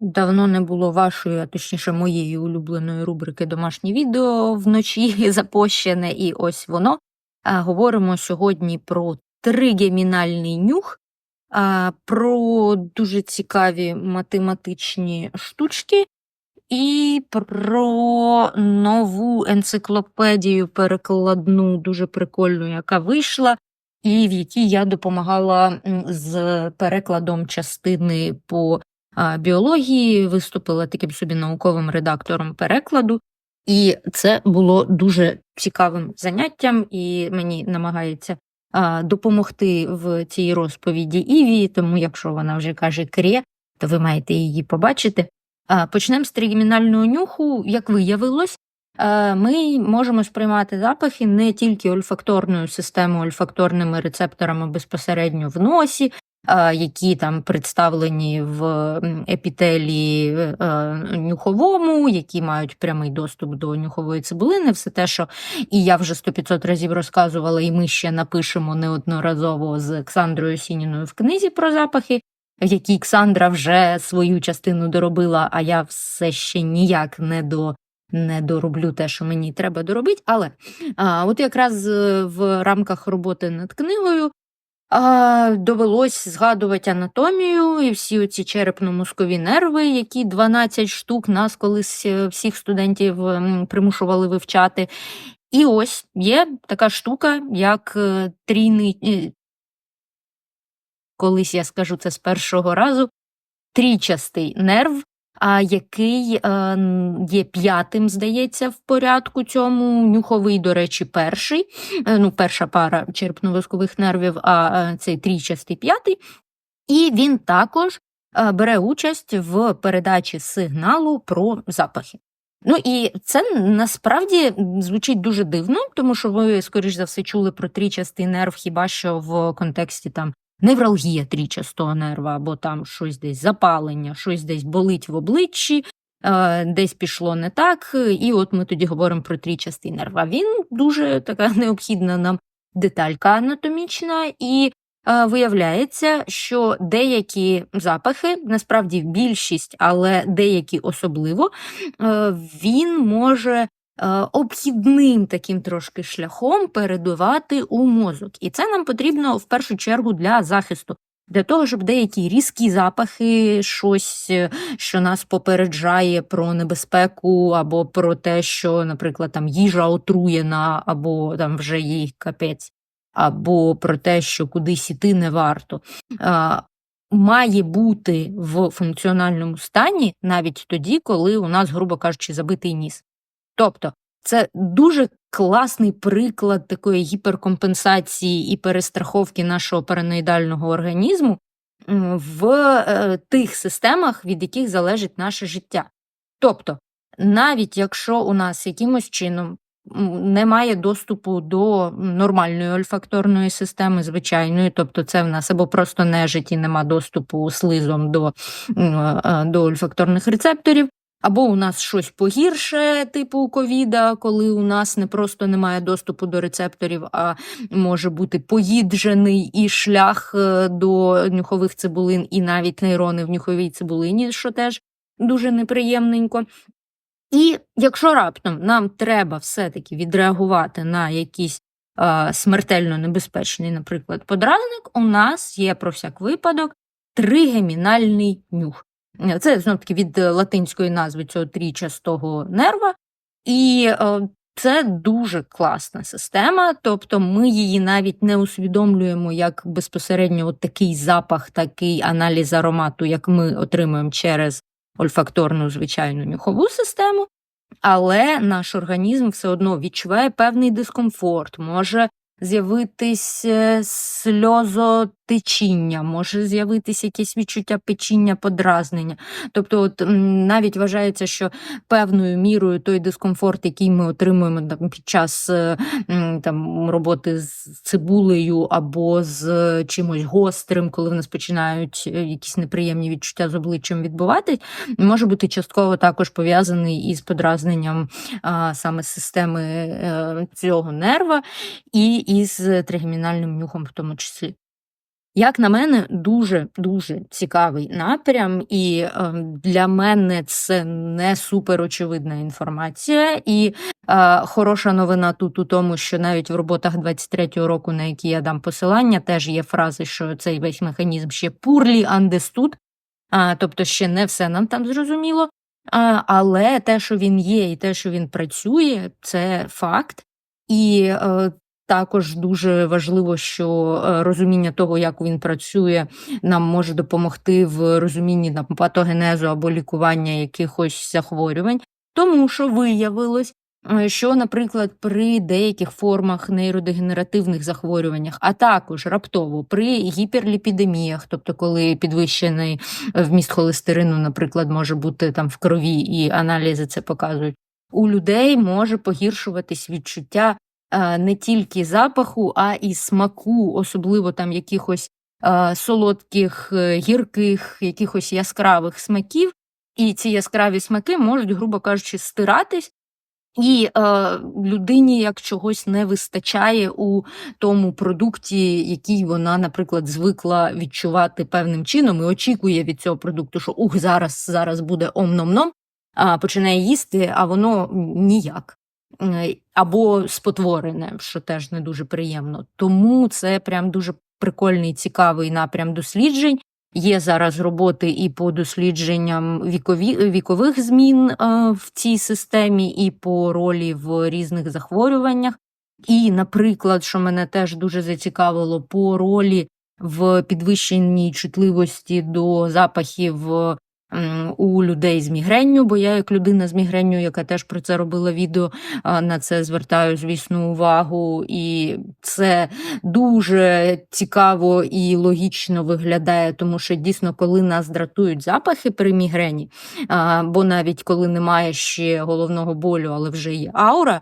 Давно не було вашої, а точніше моєї улюбленої рубрики Домашнє відео вночі запощене, і ось воно. А, Говоримо сьогодні про тригемінальний нюх, а, про дуже цікаві математичні штучки. І про нову енциклопедію перекладну, дуже прикольну, яка вийшла, і в якій я допомагала з перекладом частини по біології, виступила таким собі науковим редактором перекладу. І це було дуже цікавим заняттям, і мені намагається допомогти в цій розповіді Іві, тому якщо вона вже каже кре, то ви маєте її побачити. Почнемо з тригемінального нюху. Як виявилось, ми можемо сприймати запахи не тільки ольфакторною системою, ольфакторними рецепторами безпосередньо в носі, які там представлені в м, епітелії е, нюховому, які мають прямий доступ до нюхової цибулини, все те, що і я вже 100-500 разів розказувала, і ми ще напишемо неодноразово з Ксандрою Сініною в книзі про запахи, в якій Ксандра вже свою частину доробила, а я все ще ніяк не до. Не дороблю те, що мені треба доробити, але а, от якраз е, в рамках роботи над книгою а, довелось згадувати анатомію і всі оці черепно-мозкові нерви, які 12 штук нас колись е, всіх студентів примушували вивчати. І ось є така штука, як е, трійний, е, колись я скажу це з першого разу, трічастий нерв, який е, є п'ятим, здається, в порядку цьому. Нюховий, до речі, перший. Е, ну, перша пара черепно-мозкових нервів, а е, цей трічастий п'ятий. І він також бере участь в передачі сигналу про запахи. Ну і це насправді звучить дуже дивно, тому що ви, скоріш за все, чули про трічастий нерв, хіба що в контексті там невралгія трічастого нерва, або там щось десь запалення, щось десь болить в обличчі, е, десь пішло не так. І от ми тоді говоримо про трічастий нерв. А він дуже така необхідна нам деталька анатомічна, і е, виявляється, що деякі запахи, насправді більшість, але деякі особливо, е, він може обхідним таким трошки шляхом передавати у мозок. І це нам потрібно в першу чергу для захисту. Для того, щоб деякі різкі запахи, щось, е, що нас попереджає про небезпеку, або про те, що, наприклад, там їжа отруєна, або там вже їй капець, або про те, що кудись іти не варто. а, Має бути в функціональному стані навіть тоді, коли у нас, грубо кажучи, забитий ніс. Тобто, це дуже класний приклад такої гіперкомпенсації і перестраховки нашого параноїдального організму в е, тих системах, від яких залежить наше життя. Тобто, навіть якщо у нас якимось чином немає доступу до нормальної ольфакторної системи, звичайної, тобто це в нас або просто нежить і нема доступу слизом до, е, до ольфакторних рецепторів, або у нас щось погірше, типу ковіда, коли у нас не просто немає доступу до рецепторів, а може бути поїджений і шлях е, до нюхових цибулин, і навіть нейрони в нюховій цибулині, що теж дуже неприємненько. І якщо раптом нам треба все-таки відреагувати на якийсь е, смертельно небезпечний, наприклад, подразник, у нас є про всяк випадок тригемінальний нюх. Е, Це знов таки від е, латинської назви цього трічастого нерва, і е, це дуже класна система, тобто ми її навіть не усвідомлюємо як безпосередньо от такий запах, такий аналіз аромату, як ми отримуємо через ольфакторну звичайну нюхову систему, але наш організм все одно відчуває певний дискомфорт, може з'явитись е, сльозотечіння, може з'явитись якесь відчуття печіння, подразнення. Тобто, от, навіть вважається, що певною мірою той дискомфорт, який ми отримуємо там, під час е, там, роботи з цибулею або з чимось гострим, коли в нас починають е, якісь неприємні відчуття з обличчям відбуватись, може бути частково також пов'язаний із подразненням а, саме системи е, цього нерва і із тригемінальним нюхом в тому числі. Як на мене, дуже дуже цікавий напрям, і е, для мене це не супер очевидна інформація. І е, хороша новина тут у тому, що навіть в роботах 23-го року, на які я дам посилання, теж є фрази, що цей весь механізм ще poorly understood, а, тобто ще не все нам там зрозуміло. А, але те, що він є, і те, що він працює, це факт. І е, також дуже важливо, що е, розуміння того, як він працює, нам може допомогти в розумінні там, патогенезу або лікування якихось захворювань, тому що виявилось, е, що, наприклад, при деяких формах нейродегенеративних захворюваннях, а також раптово при гіперліпідеміях, тобто коли підвищений вміст холестерину, наприклад, може бути там в крові, і аналізи це показують, у людей може погіршуватись відчуття е, не тільки запаху, а і смаку, особливо там якихось е, солодких, е, гірких, якихось яскравих смаків. І ці яскраві смаки можуть, грубо кажучи, стиратись, і е, людині як чогось не вистачає у тому продукті, який вона, наприклад, звикла відчувати певним чином і очікує від цього продукту, що ух, зараз зараз буде ом-ном-ном, а починає їсти, а воно ніяк. Е, Або спотворене, що теж не дуже приємно. Тому це прям дуже прикольний, цікавий напрям досліджень. Є зараз роботи і по дослідженням вікові, вікових змін е, в цій системі, і по ролі в різних захворюваннях. І, наприклад, що мене теж дуже зацікавило, по ролі в підвищеній чутливості до запахів у людей з мігренню, бо я, як людина з мігренню, яка теж про це робила відео, на це звертаю, звісно, увагу. І це дуже цікаво і логічно виглядає, тому що дійсно, коли нас дратують запахи при мігрені, бо навіть коли немає ще головного болю, але вже є аура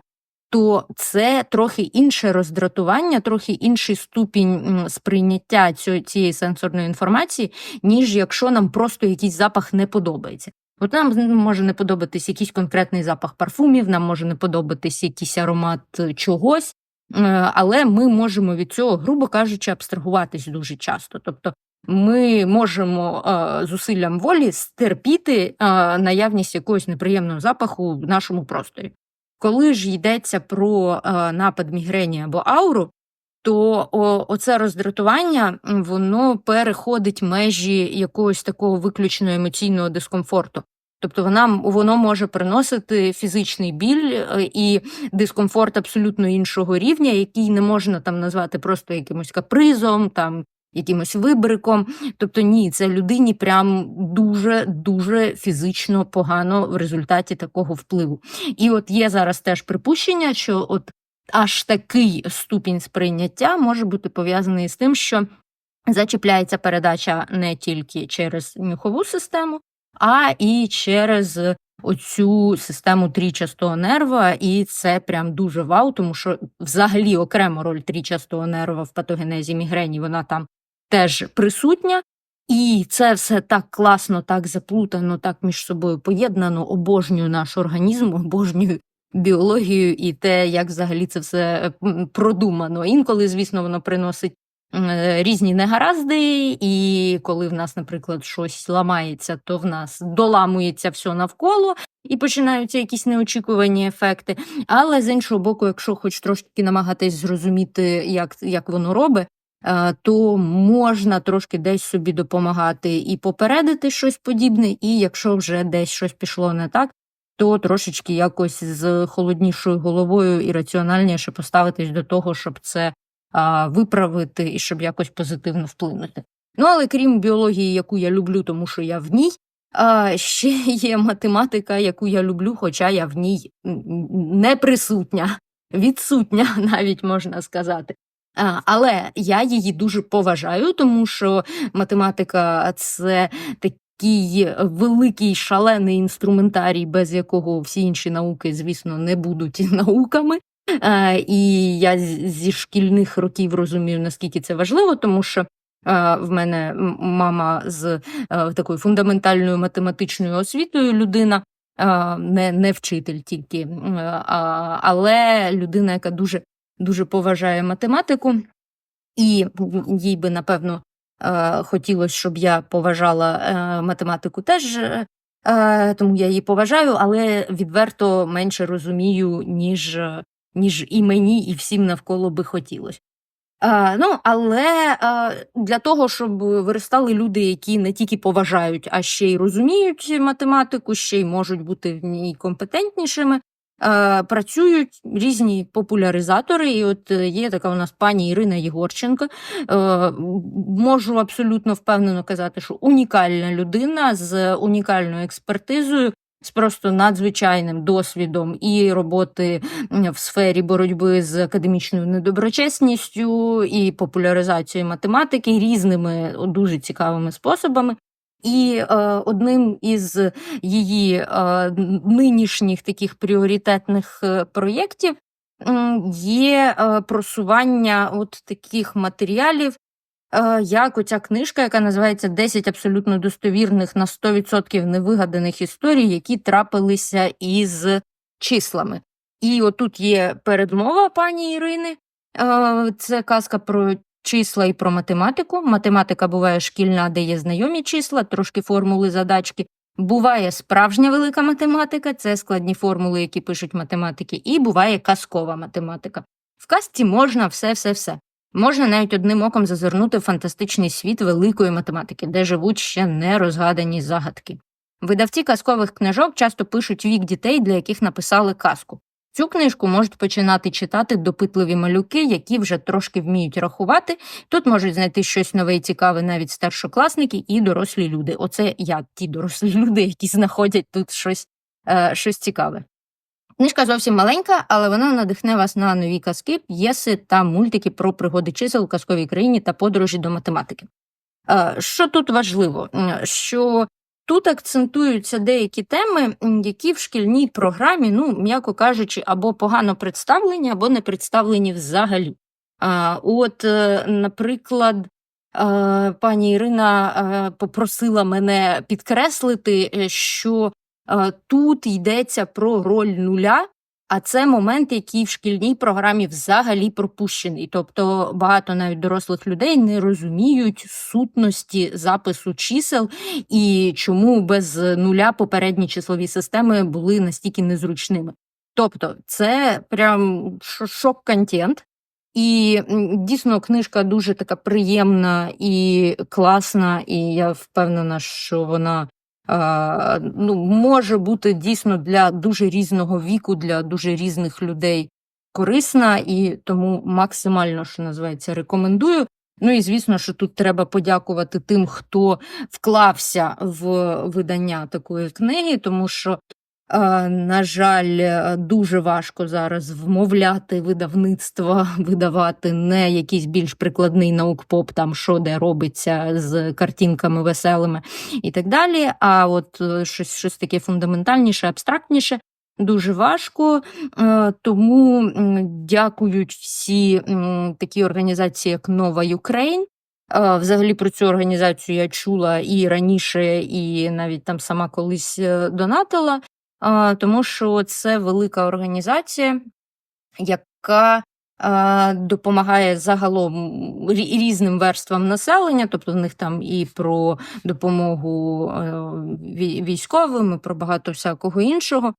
то це трохи інше роздратування, трохи інший ступінь сприйняття цієї сенсорної інформації, ніж якщо нам просто якийсь запах не подобається. От нам може не подобатись якийсь конкретний запах парфумів, нам може не подобатись якийсь аромат чогось, е, але ми можемо від цього, грубо кажучи, абстрагуватись дуже часто. Тобто ми можемо е, зусиллям волі стерпіти е, наявність якогось неприємного запаху в нашому просторі. Коли ж йдеться про е, напад мігрені або ауру, то оце роздратування воно переходить межі якогось такого виключно емоційного дискомфорту. Тобто вона воно може приносити фізичний біль е, і дискомфорт абсолютно іншого рівня, який не можна там назвати просто якимось капризом, там якимось вибриком. Тобто, ні, це людині прям дуже дуже фізично погано в результаті такого впливу. І от є зараз теж припущення, що от аж такий ступінь сприйняття може бути пов'язаний з тим, що зачіпляється передача не тільки через нюхову систему, а і через. Оцю систему трічастого нерва, і це прям дуже вау, тому що взагалі окремо роль трічастого нерва в патогенезі мігрені вона там теж присутня, і це все так класно, так заплутано, так між собою поєднано, обожнюю наш організм, обожнюю біологію і те, як взагалі це все продумано. Інколи, звісно, воно приносить. Різні негаразди, і коли в нас, наприклад, щось ламається, то в нас доламується все навколо і починаються якісь неочікувані ефекти. Але з іншого боку, якщо хоч трошки намагатись зрозуміти, як як воно робить, Е, то можна трошки десь собі допомагати і попередити щось подібне, і якщо вже десь щось пішло не так, то трошечки якось з холоднішою головою і раціональніше поставитись до того, щоб це виправити і щоб якось позитивно вплинути. Ну, але крім біології, яку я люблю, тому що я в ній, а, ще є математика, яку я люблю, хоча я в ній не присутня, відсутня, навіть можна сказати. Але я її дуже поважаю, тому що математика це такий великий шалений інструментарій, без якого всі інші науки, звісно, не будуть науками. І я зі шкільних років розумію, наскільки це важливо, тому що. В мене мама з такою фундаментальною математичною освітою людина, не не вчитель тільки, але людина, яка дуже дуже поважає математику, і їй би, напевно, е, хотілося, щоб я поважала е, математику теж, е, тому я її поважаю, але відверто менше розумію, ніж, ніж і мені, і всім навколо би хотілося. Е, ну, але е, для того, щоб виростали люди, які не тільки поважають, а ще й розуміють математику, ще й можуть бути в ній компетентнішими, працюють різні популяризатори. І от е, є така у нас пані Ірина Єгорченко. Е, можу абсолютно впевнено казати, що унікальна людина з унікальною експертизою. З просто надзвичайним досвідом і роботи в сфері боротьби з академічною недоброчесністю і популяризацією математики різними дуже цікавими способами. І е, одним із її е, нинішніх таких пріоритетних е, проєктів є е, просування от таких матеріалів, е, як оця книжка, яка називається «10 абсолютно достовірних на 100% невигаданих історій, які трапилися із числами. І отут є передмова пані Ірини. Е, Це казка про числа і про математику. Математика буває шкільна, де є знайомі числа, трошки формули задачки. Буває справжня велика математика, це складні формули, які пишуть математики, і буває казкова математика. В казці можна все-все-все. Можна навіть одним оком зазирнути в фантастичний світ великої математики, де живуть ще не розгадані загадки. Видавці казкових книжок часто пишуть вік дітей, для яких написали казку. Цю книжку можуть починати читати допитливі малюки, які вже трошки вміють рахувати. Тут можуть знайти щось нове і цікаве навіть старшокласники і дорослі люди. Оце я, ті дорослі люди, які знаходять тут щось, е, щось цікаве. Книжка зовсім маленька, але вона надихне вас на нові казки, п'єси та мультики про пригоди чисел у казковій країні та подорожі до математики. Е, Що тут важливо? Що тут акцентуються деякі теми, які в шкільній програмі, ну, м'яко кажучи, або погано представлені, або не представлені взагалі. От, е, наприклад, е, пані Ірина е, попросила мене підкреслити, що тут йдеться про роль нуля, а це момент, який в шкільній програмі взагалі пропущений. Тобто багато навіть дорослих людей не розуміють сутності запису чисел і чому без нуля попередні числові системи були настільки незручними. Тобто, це прям ш- шок-контент. І дійсно книжка дуже така приємна і класна, і я впевнена, що вона ну, може бути дійсно для дуже різного віку, для дуже різних людей корисна, і тому максимально, що називається, рекомендую. Ну і звісно, що тут треба подякувати тим, хто вклався в видання такої книги, тому що На жаль, е, дуже важко зараз вмовляти видавництво видавати не якийсь більш прикладний наукпоп, там що де робиться з картинками веселими і так далі. А от е, щось, щось таке фундаментальніше, абстрактніше. Дуже важко, Е, тому дякують всі такі організації, як Нова Юкрейн. Взагалі про цю організацію я чула і раніше, і навіть там сама колись донатила. Тому що це велика організація, яка допомагає загалом різним верствам населення, тобто в них там і про допомогу військовим, і про багато всякого іншого.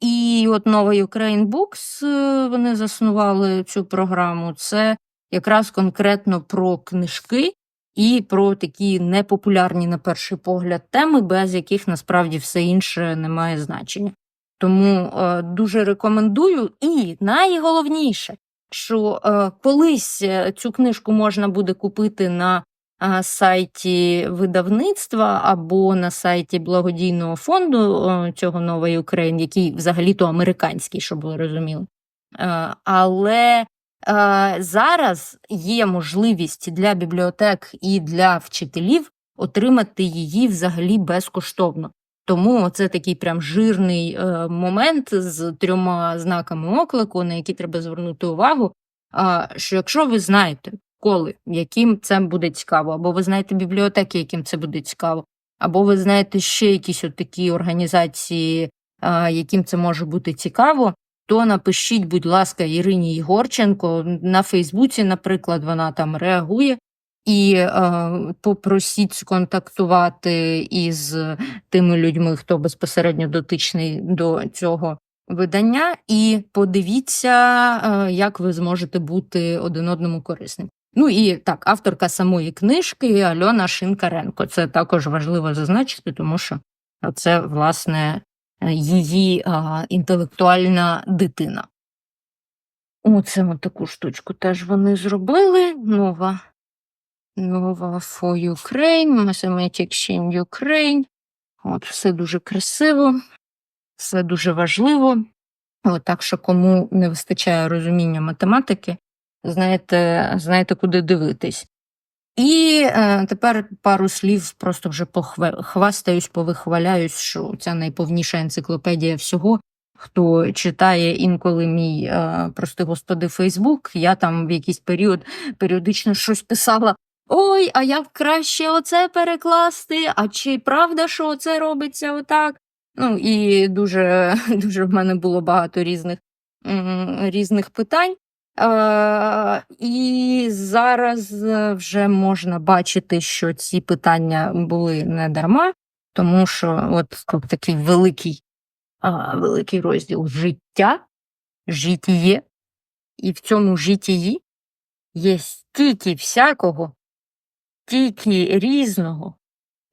І от нова Ukraine Books, е, вони заснували цю програму. Це якраз конкретно про книжки, і про такі непопулярні на перший погляд теми, без яких насправді все інше не має значення. Тому е, дуже рекомендую. І найголовніше, що е, колись е, цю книжку можна буде купити на е, сайті видавництва або на сайті благодійного фонду е, цього нової України, який взагалі-то американський, щоб ви розуміли. Е, але Зараз є можливість для бібліотек і для вчителів отримати її взагалі безкоштовно. Тому це такий прям жирний е, момент з трьома знаками оклику, на які треба звернути увагу. Що якщо ви знаєте коли, яким це буде цікаво, або ви знаєте бібліотеки, яким це буде цікаво, або ви знаєте ще якісь от такі організації, а, яким це може бути цікаво, то напишіть, будь ласка, Ірині Єгорченко на Фейсбуці, наприклад, вона там реагує. і е, попросіть сконтактувати із тими людьми, хто безпосередньо дотичний до цього видання, і подивіться, е, як ви зможете бути один одному корисним. Ну і так, авторка самої книжки Альона Шинкаренко. Це також важливо зазначити, тому що це, власне, її а, інтелектуальна дитина. Оце от таку штучку теж вони зробили. Нова нова for Ukraine, Mathematics in Ukraine. От, все дуже красиво, все дуже важливо. От, так що, кому не вистачає розуміння математики, знаєте, знаєте, куди дивитись. І е, тепер пару слів просто вже похвастаюсь, повихваляюсь, що ця найповніша енциклопедія всього. Хто читає інколи мій, е, прости господи, Фейсбук, я там в якийсь період періодично щось писала. Ой, а як краще оце перекласти? А чи правда, що оце робиться отак? Ну і дуже дуже в мене було багато різних різних питань. Е, І зараз вже можна бачити, що ці питання були не дарма, тому що от такий великий а, великий розділ життя, житіє, і в цьому житті є стільки всякого, стільки різного.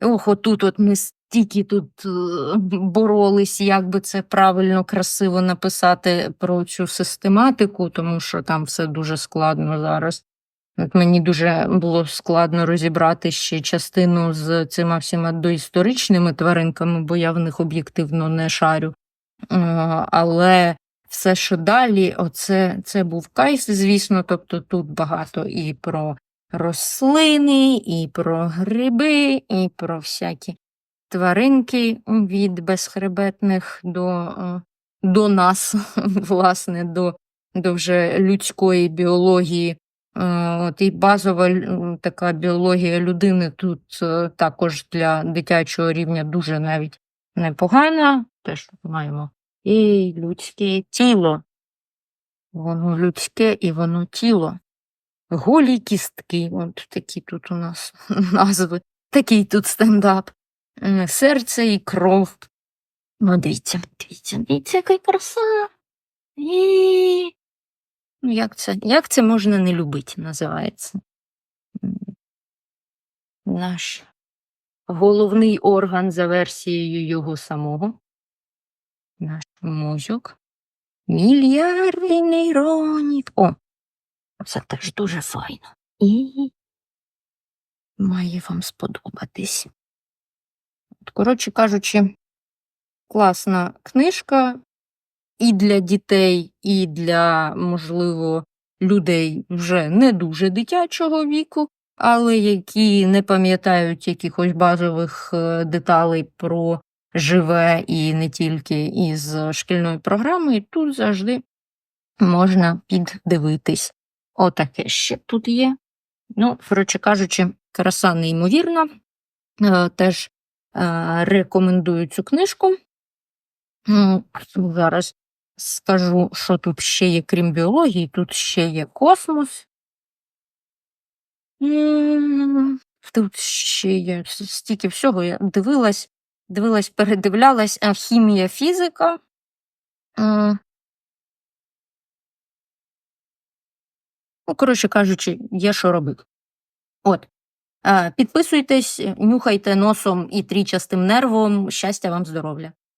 Ох, отут от ми стільки тут е, боролись, як би це правильно, красиво написати про цю систематику, тому що там все дуже складно зараз. От Мені дуже було складно розібрати ще частину з цими всіма доісторичними тваринками, бо я в них об'єктивно не шарю. Е, але все, що далі, оце це був кайф, звісно, тобто тут багато і про рослини, і про гриби, і про всякі тваринки від безхребетних до е, до нас, власне, до до вже людської біології. Е, от І базова така біологія людини тут е, також для дитячого рівня дуже навіть непогана. Теж маємо і людське тіло. Воно людське і воно тіло. Голі кістки, от такі тут у нас назви, такий тут стендап серце і кров. Ну, дивіться, дивіться, дивіться, яка краса. І... Ну, як це як це можна не любити, називається? Наш головний орган за версією його самого. Наш мозок. Мільярди нейронів. О, це теж дуже файно. І має вам сподобатись. Коротше кажучи, класна книжка і для дітей, і для, можливо, людей вже не дуже дитячого віку, але які не пам'ятають якихось базових е, деталей про живе і не тільки із шкільної програми, тут завжди можна піддивитись. Отаке ще тут є. Ну, коротше кажучи, краса неймовірна. Е, теж рекомендую цю книжку. Зараз скажу, що тут ще є, крім біології, тут ще є космос. Тут ще є стільки всього. Я дивилась, дивилась, передивлялась, хімія, фізика. Ну, коротше кажучи, є що робити. От. Підписуйтесь, нюхайте носом і трічастим нервом. Щастя вам здоров'я!